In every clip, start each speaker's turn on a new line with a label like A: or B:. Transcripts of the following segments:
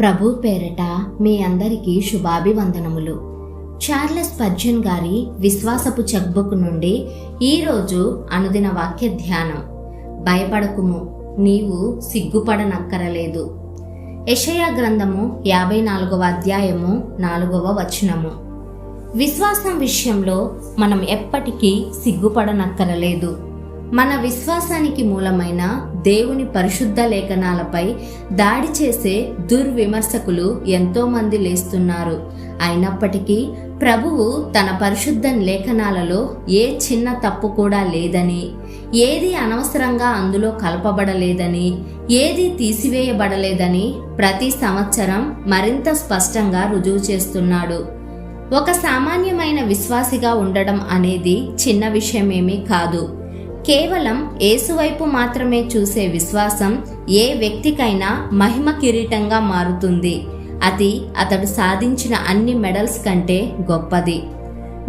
A: ప్రభు పేరట మీ అందరికీ శుభాభివందనములు. చార్లెస్ పర్జన్ గారి విశ్వాసపు చెక్బుక్ నుండి ఈరోజు అనుదిన వాక్య ధ్యానం. భయపడకుము నీవు సిగ్గుపడనక్కరలేదు. యషయా గ్రంథము యాభై నాలుగవ అధ్యాయము నాలుగవ వచనము. విశ్వాసం విషయంలో మనం ఎప్పటికీ సిగ్గుపడనక్కరలేదు. మన విశ్వాసానికి మూలమైన దేవుని పరిశుద్ధ లేఖనాలపై దాడి చేసే దుర్విమర్శకులు ఎంతో మంది లేస్తున్నారు. అయినప్పటికీ ప్రభువు తన పరిశుద్ధ లేఖనాలలో ఏ చిన్న తప్పు కూడా లేదని ఏది అనవసరంగా అందులో కలపబడలేదని ఏది తీసివేయబడలేదని ప్రతి సంవత్సరం మరింత స్పష్టంగా రుజువు చేస్తున్నాడు. ఒక సామాన్యమైన విశ్వాసిగా ఉండడం అనేది చిన్న విషయమేమీ కాదు. కేవలం ఏసువైపు మాత్రమే చూసే విశ్వాసం ఏ వ్యక్తికైనా మహిమ కిరీటంగా మారుతుంది. అది అతడు సాధించిన అన్ని మెడల్స్ కంటే గొప్పది.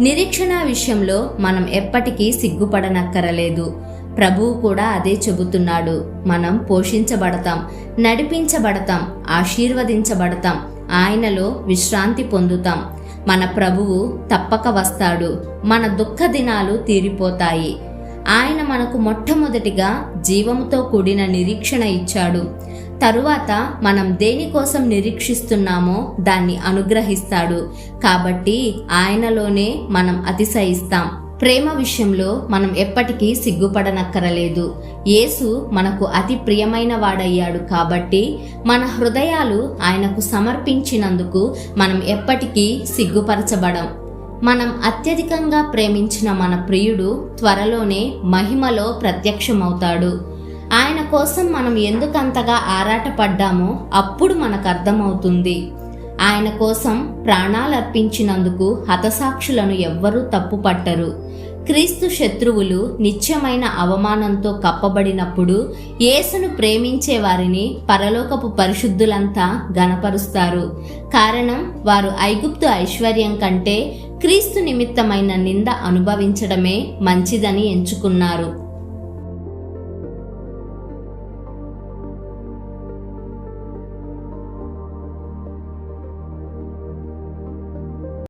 A: నిరీక్షణ విషయంలో మనం ఎప్పటికీ సిగ్గుపడనక్కరలేదు. ప్రభువు కూడా అదే చెబుతున్నాడు. మనం పోషించబడతాం నడిపించబడతాం ఆశీర్వదించబడతాం ఆయనలో విశ్రాంతి పొందుతాం. మన ప్రభువు తప్పక వస్తాడు. మన దుఃఖ దినాలు తీరిపోతాయి. ఆయన మనకు మొట్టమొదటిగా జీవముతో కూడిన నిరీక్షణ ఇచ్చాడు. తరువాత మనం దేనికోసం నిరీక్షిస్తున్నామో దాన్ని అనుగ్రహిస్తాడు. కాబట్టి ఆయనలోనే మనం అతిశయిస్తాం. ప్రేమ విషయంలో మనం ఎప్పటికీ సిగ్గుపడనక్కరలేదు. యేసు మనకు అతి ప్రియమైన వాడయ్యాడు కాబట్టి మన హృదయాలు ఆయనకు సమర్పించినందుకు మనం ఎప్పటికీ సిగ్గుపరచబడం మనం అత్యధికంగా ప్రేమించిన మన ప్రియుడు త్వరలోనే మహిమలో ప్రత్యక్షమవుతాడు. ఆయన కోసం మనం ఎందుకంతగా ఆరాటపడ్డామో అప్పుడు మనకు అర్థమవుతుంది. ఆయన కోసం ప్రాణాలర్పించినందుకు హతసాక్షులను ఎవ్వరూ తప్పుపట్టరు. క్రీస్తు శత్రువులు నిత్యమైన అవమానంతో కప్పబడినప్పుడు యేసును ప్రేమించే వారిని పరలోకపు పరిశుద్ధులంతా గనపరుస్తారు కారణం వారు ఐగుప్తు ఐశ్వర్యం కంటే క్రీస్తు నిమిత్తమైన నింద అనుభవించడమే మంచిదని ఎంచుకున్నారు.